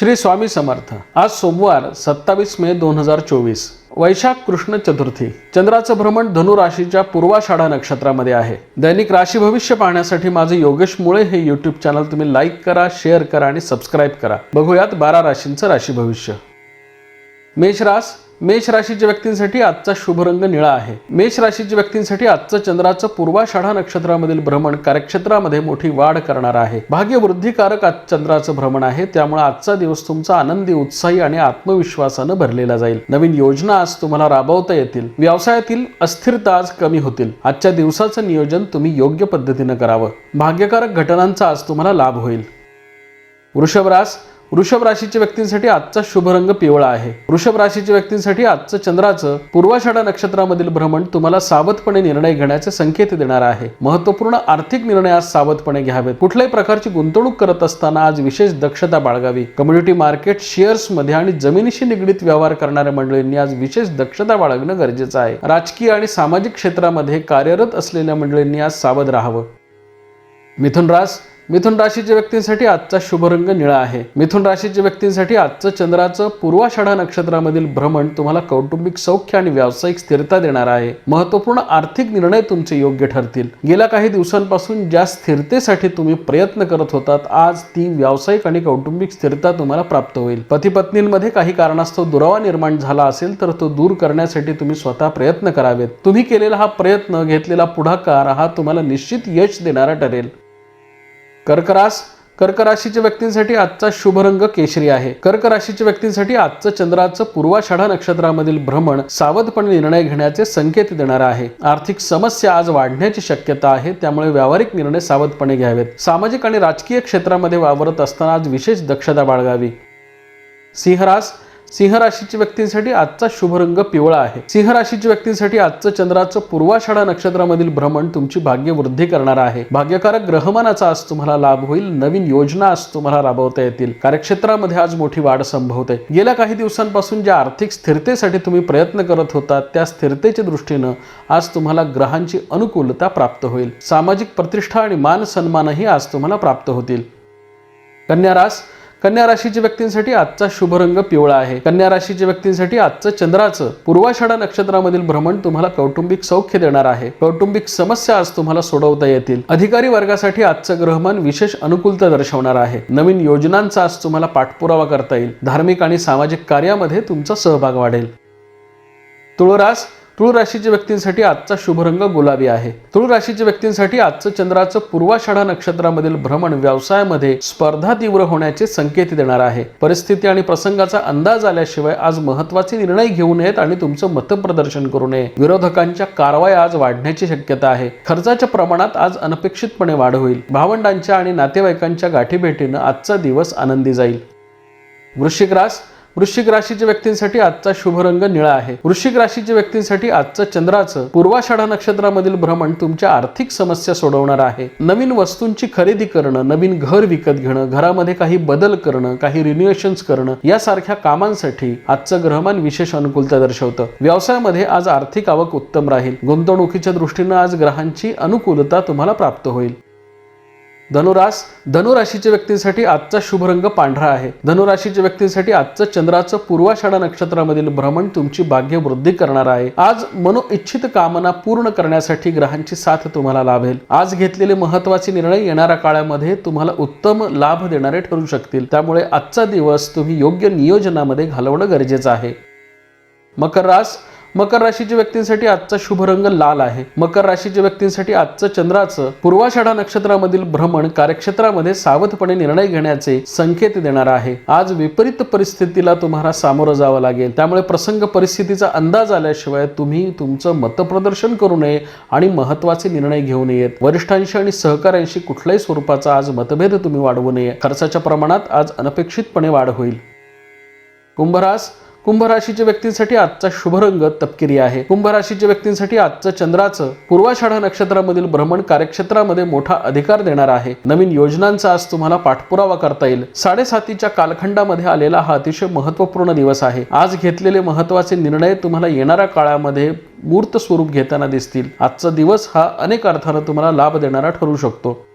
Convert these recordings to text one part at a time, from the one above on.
श्री स्वामी समर्थ. आज सोमवार सत्तावीस मे दोन हजार चोवीस. वैशाख कृष्ण चतुर्थी. चंद्राचं भ्रमण धनु राशीच्या पूर्वाषाढा नक्षत्रामध्ये आहे. दैनिक राशी भविष्य पाहण्यासाठी माझे योगेश मुळे हे युट्यूब चॅनल तुम्ही लाईक करा शेअर करा आणि सबस्क्राईब करा. बघूयात बारा राशींचं राशी भविष्य. मेष रास मेष राशीच्या व्यक्तींसाठी आजचा शुभ रंग निळा आहे. मेष राशीच्या व्यक्तींसाठी आजचं चंद्राचं पूर्वाषाढा नक्षत्रामधील भ्रमण कार्यक्षेत्रामध्ये मोठी वाढ करणार आहे. भाग्य वृद्धिकारक आज चंद्राचं भ्रमण आहे. त्यामुळे आजचा दिवस तुमचा आनंदी उत्साही आणि आत्मविश्वासानं भरलेला जाईल. नवीन योजना आज तुम्हाला राबवता येतील. व्यवसायातील अस्थिरता आज कमी होतील. आजच्या दिवसाचं नियोजन तुम्ही योग्य पद्धतीनं करावं. भाग्यकारक घटनांचा आज तुम्हाला लाभ होईल. वृषभ रास वृषभ राशीच्या व्यक्तींसाठी आजचा शुभ रंग पिवळा आहे. वृषभ राशीच्या व्यक्तींसाठी आजचं चंद्राचं पूर्वाषाढा नक्षत्रामधील भ्रमण तुम्हाला सावधपणे निर्णय घेण्याचे संकेत देणार आहे. महत्त्वपूर्ण आर्थिक निर्णय आज सावधपणे घ्यावेत. कुठल्याही प्रकारची गुंतवणूक करत असताना आज विशेष दक्षता बाळगावी. कम्युनिटी मार्केट शेअर्समध्ये आणि जमिनीशी निगडीत व्यवहार करणाऱ्या मंडळींनी आज विशेष दक्षता बाळगणं गरजेचं आहे. राजकीय आणि सामाजिक क्षेत्रामध्ये कार्यरत असलेल्या मंडळींनी आज सावध राहावं. मिथुन रास मिथुन राशीच्या व्यक्तींसाठी आजचा शुभ रंग निळा आहे. मिथुन राशीच्या व्यक्तींसाठी आजचं चंद्राचं पूर्वाषाढा नक्षत्रामधील भ्रमण तुम्हाला कौटुंबिक सौख्य आणि व्यावसायिक स्थिरता देणार आहे. महत्त्वपूर्ण आर्थिक निर्णय तुमचे योग्य ठरतील. गेल्या काही दिवसांपासून ज्या स्थिरतेसाठी तुम्ही प्रयत्न करत होतात आज ती व्यावसायिक आणि कौटुंबिक स्थिरता तुम्हाला प्राप्त होईल. पती पत्नींमध्ये काही कारणास्तव दुरावा निर्माण झाला असेल तर तो दूर करण्यासाठी तुम्ही स्वतः प्रयत्न करावेत. तुम्ही केलेला हा प्रयत्न घेतलेला पुढाकार हा तुम्हाला निश्चित यश देणारा ठरेल. कर्क रास कर्क राशीच्या व्यक्तींसाठी आजचा शुभ रंग केशरी आहे. कर्क राशीच्या व्यक्तींसाठी आजचं चंद्राचं पूर्वाषाढा नक्षत्रामधील भ्रमण सावधपणे निर्णय घेण्याचे संकेत देणार आहे. आर्थिक समस्या आज वाढण्याची शक्यता आहे त्यामुळे व्यावहारिक निर्णय सावधपणे घ्यावेत. सामाजिक आणि राजकीय क्षेत्रामध्ये वावरत असताना आज विशेष दक्षता बाळगावी. सिंहरास सिंह राशीच्या व्यक्तींसाठी आजचा शुभ रंग पिवळा आहे. सिंह राशीच्या व्यक्तींसाठी आजचं चंद्राचं पूर्वाषाढा नक्षत्रामधील भ्रमण तुमची भाग्य वृद्धी करणार आहे. भाग्यकारक ग्रहमानाचा आज तुम्हाला लाभ होईल. नवीन योजना आज तुम्हाला राबवता येतील. कार्यक्षेत्रामध्ये आज मोठी वाढ संभवते. गेल्या काही दिवसांपासून ज्या आर्थिक स्थिरतेसाठी तुम्ही प्रयत्न करत होता त्या स्थिरतेच्या दृष्टीनं आज तुम्हाला ग्रहांची अनुकूलता प्राप्त होईल. सामाजिक प्रतिष्ठा आणि मान सन्मानही आज तुम्हाला प्राप्त होतील. कन्या रास कन्या राशीच्या व्यक्तींसाठी आजचा शुभ रंग पिवळा आहे. कन्या राशीच्या व्यक्तींसाठी आजचं चंद्राचं पूर्वाषाढा नक्षत्रामधील भ्रमण तुम्हाला कौटुंबिक सौख्य देणार आहे. कौटुंबिक समस्या आज तुम्हाला सोडवता येतील. अधिकारी वर्गासाठी आजचं ग्रहमान विशेष अनुकूलता दर्शवणार आहे. नवीन योजनांचा आज तुम्हाला पाठपुरावा करता येईल. धार्मिक आणि सामाजिक कार्यामध्ये तुमचा सहभाग वाढेल. तुळरास तुळ राशीच्या व्यक्तींसाठी आजचा शुभ रंग गुलाबी आहे. तुळ राशीच्या व्यक्तींसाठी आजचं चंद्राचं पूर्वाषाढा नक्षत्रामधील भ्रमण व्यवसायामध्ये स्पर्धा तीव्र होण्याचे संकेत देणार आहे. परिस्थिती आणि प्रसंगाचा अंदाज आल्याशिवाय आज महत्त्वाचे निर्णय घेऊ नयेत आणि तुमचं मतप्रदर्शन करू नये. विरोधकांच्या कारवाई आज वाढण्याची शक्यता आहे. खर्चाच्या प्रमाणात आज अनपेक्षितपणे वाढ होईल. भावंडांच्या आणि नातेवाईकांच्या गाठीभेटीनं आजचा दिवस आनंदी जाईल. वृश्चिक रास वृश्चिक राशीच्या व्यक्तींसाठी आजचा शुभ रंग निळा आहे. वृश्चिक राशीच्या व्यक्तींसाठी आजचं चंद्राचं पूर्वाषाढा नक्षत्रामधील भ्रमण तुमच्या आर्थिक समस्या सोडवणार आहे. नवीन वस्तूंची खरेदी करणं नवीन घर विकत घेणं घरामध्ये काही बदल करणं काही रिन्युएशन करणं यासारख्या कामांसाठी आजचं ग्रहमान विशेष अनुकूलता दर्शवतं. व्यवसायामध्ये आज आर्थिक आवक उत्तम राहील. गुंतवणुकीच्या दृष्टीनं आज ग्रहांची अनुकूलता तुम्हाला प्राप्त होईल. धनुरास धनुराशीच्या व्यक्तींसाठी आजचा शुभ रंग पांढरा आहे. धनुराशीच्या व्यक्तींसाठी आजचं चंद्राचं पूर्वाषाढा नक्षत्रामधील भ्रमण तुमची भाग्य वृद्धी करणार आहे. आज मनोइच्छित कामना पूर्ण करण्यासाठी ग्रहांची साथ तुम्हाला लाभेल. आज घेतलेले महत्त्वाचे निर्णय येणाऱ्या काळामध्ये तुम्हाला उत्तम लाभ देणारे ठरू शकतील. त्यामुळे आजचा दिवस तुम्ही योग्य नियोजनामध्ये घालवणं गरजेचं आहे. मकर रास मकर राशीच्या व्यक्तींसाठी आजचा शुभ रंग लाल आहे. मकर राशीच्या व्यक्तींसाठी आजचं चंद्राचं पूर्वाषाढा नक्षत्रामधील भ्रमण कार्यक्षेत्रामध्ये सावधपणे निर्णय घेण्याचे संकेत देणार आहे. आज विपरीत परिस्थितीला तुम्हाला सामोरं जावं लागेल. त्यामुळे प्रसंग परिस्थितीचा अंदाज आल्याशिवाय तुम्ही तुमचं मतप्रदर्शन करू नये आणि महत्त्वाचे निर्णय घेऊ नयेत. वरिष्ठांशी आणि सहकाऱ्यांशी कुठल्याही स्वरूपाचा आज मतभेद तुम्ही वाढवू नये. खर्चाच्या प्रमाणात आज अनपेक्षितपणे वाढ होईल. कुंभरास कुंभ राशीच्या व्यक्तींसाठी आजचा शुभ रंग तपकिरी आहे. कुंभ राशीच्या व्यक्तींसाठी आजचं चंद्राचं पूर्वाषाढा नक्षत्रामधील भ्रमण कार्यक्षेत्रामध्ये मोठा अधिकार देणार आहे. नवीन योजनांचा आज तुम्हाला पाठपुरावा करता येईल. साडेसातीच्या कालखंडामध्ये आलेला हा अतिशय महत्त्वपूर्ण दिवस आहे. आज घेतलेले महत्त्वाचे निर्णय तुम्हाला येणाऱ्या काळामध्ये मूर्त स्वरूप घेताना दिसतील. आजचा दिवस हा अनेक अर्थानं तुम्हाला लाभ देणारा ठरू शकतो.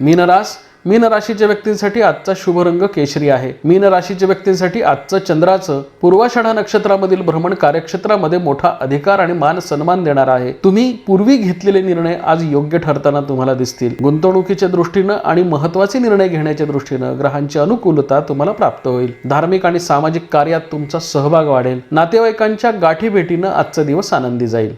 मीनरास मीन राशीच्या व्यक्तींसाठी आजचा शुभ रंग केशरी आहे. मीन राशीच्या व्यक्तींसाठी आजचं चंद्राचं पूर्वाषाढा नक्षत्रामधील भ्रमण कार्यक्षेत्रामध्ये मोठा अधिकार आणि मान सन्मान देणार आहे. तुम्ही पूर्वी घेतलेले निर्णय आज योग्य ठरताना तुम्हाला दिसतील. गुंतवणुकीच्या दृष्टीनं आणि महत्त्वाचे निर्णय घेण्याच्या दृष्टीनं ग्रहांची अनुकूलता तुम्हाला प्राप्त होईल. धार्मिक आणि सामाजिक कार्यात तुमचा सहभाग वाढेल. नातेवाईकांच्या गाठी भेटीनं आजचा दिवस आनंदी जाईल.